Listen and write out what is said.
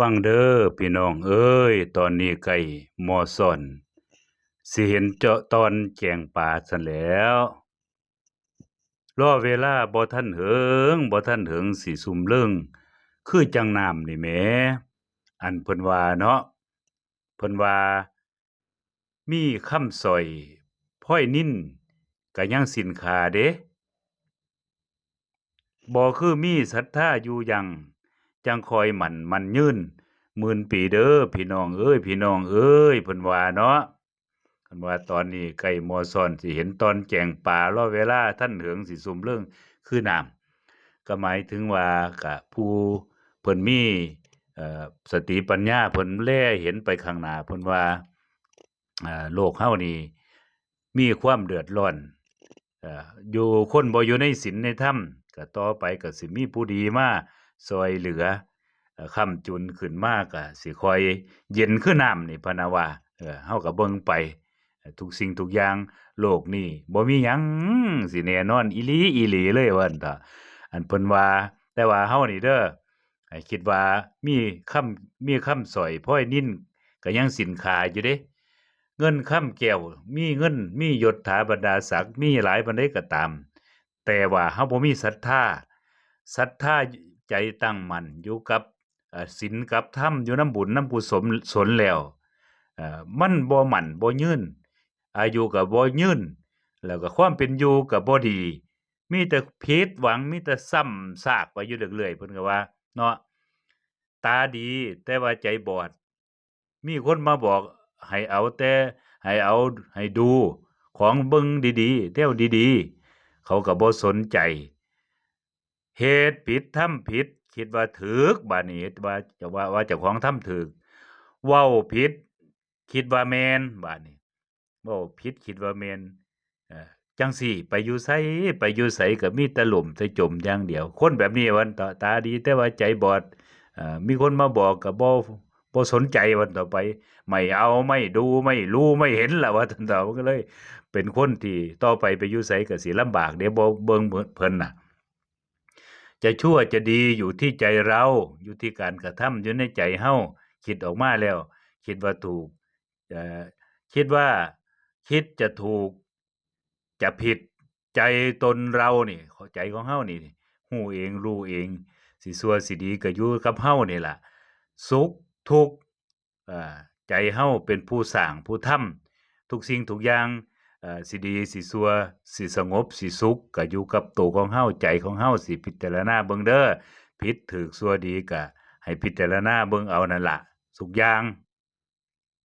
ฟังเด้อพี่น้องเอ้ย ตอนนี้ใกล้มอซอนสิเห็นเจาะตอนแจงปลาซั่นแล้วรอเวลาบ่ทันเถึงบ่ทันเถึงสิซุ่มเริงคือจังน้ำนี่แหมอันเพิ่นว่าเนาะเพิ่นว่า มีคำสอยพ้อยนิลก็ยังสินคาเดะบ่คือมีศรัทธาอยู่ยัง จังคอยหมันมันยืนหมื่นปีเด้อพี่น้องเอ้ยพี่น้องเอ้ยเพิ่นว่าเนาะเพิ่นว่าตอนนี้ใกล้มอซอนสิเห็นตอนแจงปลารอเวลาทันถึงสิซุ่มเริงคือน้ำก็หมายถึงว่าก็ผู้เพิ่นมีเอ่อสติปัญญาเพิ่นแลเห็นไปข้างหน้าเพิ่นว่าโลกเฮานี่มีความเดือดร้อนอออยู่คนบ่อยู่ในศีลในธรรมก็ต่อไปก็สิมีผู้ดีมา ช่วยเหลือเอ่อค้ำจุนขึ้นมาก็สิคอยเย็นคือน้ำนี่พนะว่าเออเฮาก็เบิ่งไป ทุกสิ่งทุกอย่างโลกนี้บ่มีหยังสิแน่นอนอีหลีอีหลีเลยว่าซั่นเถาะอันเพิ่นว่าแต่ว่าเฮานี่เด้อคิดว่ามีคำมีคำสอยพ้อยนิลก็ยังสินค่าอยู่เดะเงินคำแก้วมีเงิน มียศถาบรรดาศักดิ์มีหลายปานใดก็ตาม แต่ว่าเฮาบ่มีศรัทธาศรัทธา ใจตั้งมั่นอยู่กับศีลกับธรรมอยู่น้ำบุญน้ำกุศลศลแล้วเอ่อมันบ่หมั่นบ่ยืนอายุก็บ่ยืนแล้วก็ความเป็นอยู่ก็บ่ดี มีแต่ผิดหวังมีแต่ซ้ำซากไปอยู่เรื่อยๆเพิ่นก็ว่า เนาะตาดีแต่ว่าใจบอด มีคนมาบอกให้เอาแต่ให้เอาให้ดูของเบิ่งดีๆแนวดีๆ เขาก็บ่สนใจ เฮ็ดผิดทำผิด คิดว่าถูกบัดนี้ว่าจะว่าว่าเจ้าของทำถูกเว้าผิด คิดว่าแมนบาดนี้เว้าผิดคิดว่าแมนจังซี้ไปอยู่ไสไปอยู่ไสก็มีต่ล่มแต่จมอย่างเดียว คนแบบนี้วันเถาะตาดี แต่ว่าใจบอดอมีคนมาบอกก็บ่บ่สนใจวันต่อไป ไม่เอาไม่ดูไม่รู้ไม่เห็นละว่าซั่าะมันก็เลย เป็นคนที่ต่อไปไปอยู่ไสก็สิลำบากเดะบ่เบิ่งเพิ่นเพิ่นน่ะ จะชั่วจะดีอยู่ที่ใจเรา อยู่ที่การกระทำอยู่ในใจเฮาคิดออกมาแล้ว คิดว่าถูกคิดว่าคิดจะถูก จะผิดใจตนเรานี่ใจของเฮานี่รู้เองรู้เอง สิชั่วสิดีก็อยู่กับเฮานี่ล่ะ สุขทุกข์ใจเฮาเป็นผู้สร้างผู้ทำทุกสิ่งทุกอย่าง อ่อสิดีสิซัวสิสงบสิสุขก็อยู่กับตัวของเฮาใจของเฮาสิพิจารณาเบิ่งเด้อผิดถูกซัวดีก็ให้พิจารณาเบิ่งเอานั่นล่ะทุกอย่าง